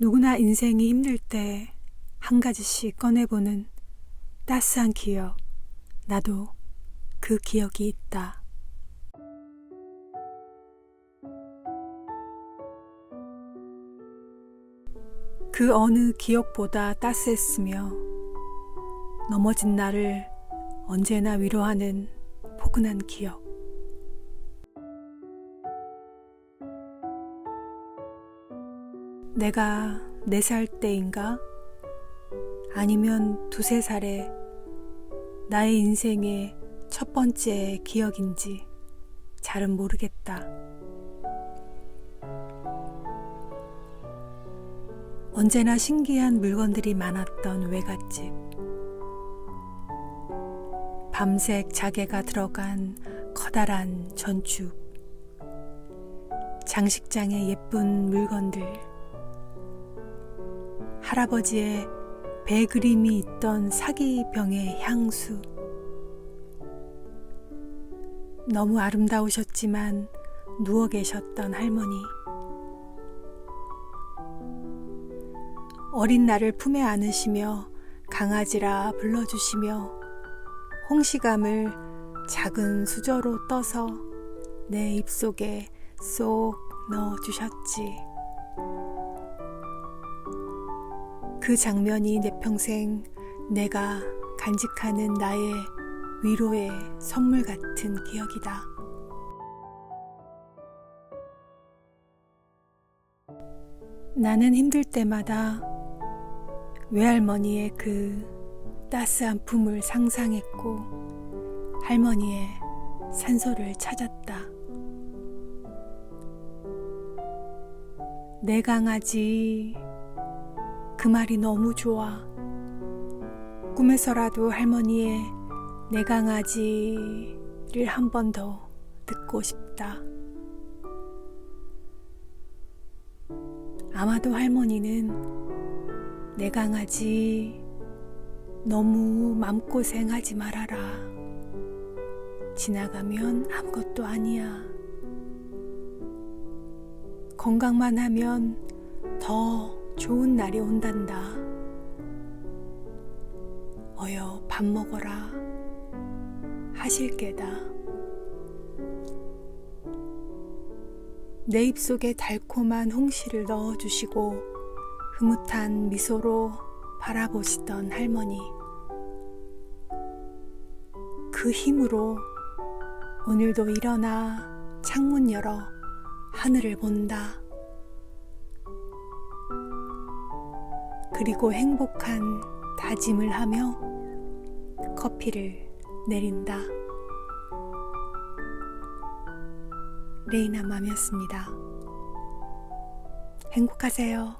누구나 인생이 힘들 때 한 가지씩 꺼내보는 따스한 기억. 나도 그 기억이 있다. 그 어느 기억보다 따스했으며 넘어진 나를 언제나 위로하는 포근한 기억. 내가 네 살 때인가? 아니면 두세 살에 나의 인생의 첫 번째 기억인지 잘은 모르겠다. 언제나 신기한 물건들이 많았던 외갓집. 밤색 자개가 들어간 커다란 전축. 장식장의 예쁜 물건들. 할아버지의 배 그림이 있던 사기병의 향수. 너무 아름다우셨지만 누워 계셨던 할머니. 어린 나를 품에 안으시며 강아지라 불러주시며 홍시감을 작은 수저로 떠서 내 입속에 쏙 넣어주셨지. 그 장면이 내 평생 내가 간직하는 나의 위로의 선물 같은 기억이다. 나는 힘들 때마다 외할머니의 그 따스한 품을 상상했고 할머니의 산소를 찾았다. 내 강아지 그 말이 너무 좋아. 꿈에서라도 할머니의 내 강아지를 한 번 더 듣고 싶다. 아마도 할머니는 내 강아지 너무 맘고생하지 말아라. 지나가면 아무것도 아니야. 건강만 하면 더 좋은 날이 온단다. 어여 밥 먹어라. 하실 게다. 내 입속에 달콤한 홍시를 넣어주시고 흐뭇한 미소로 바라보시던 할머니. 그 힘으로 오늘도 일어나 창문 열어 하늘을 본다. 그리고 행복한 다짐을 하며 커피를 내린다. 레이나 맘이었습니다. 행복하세요.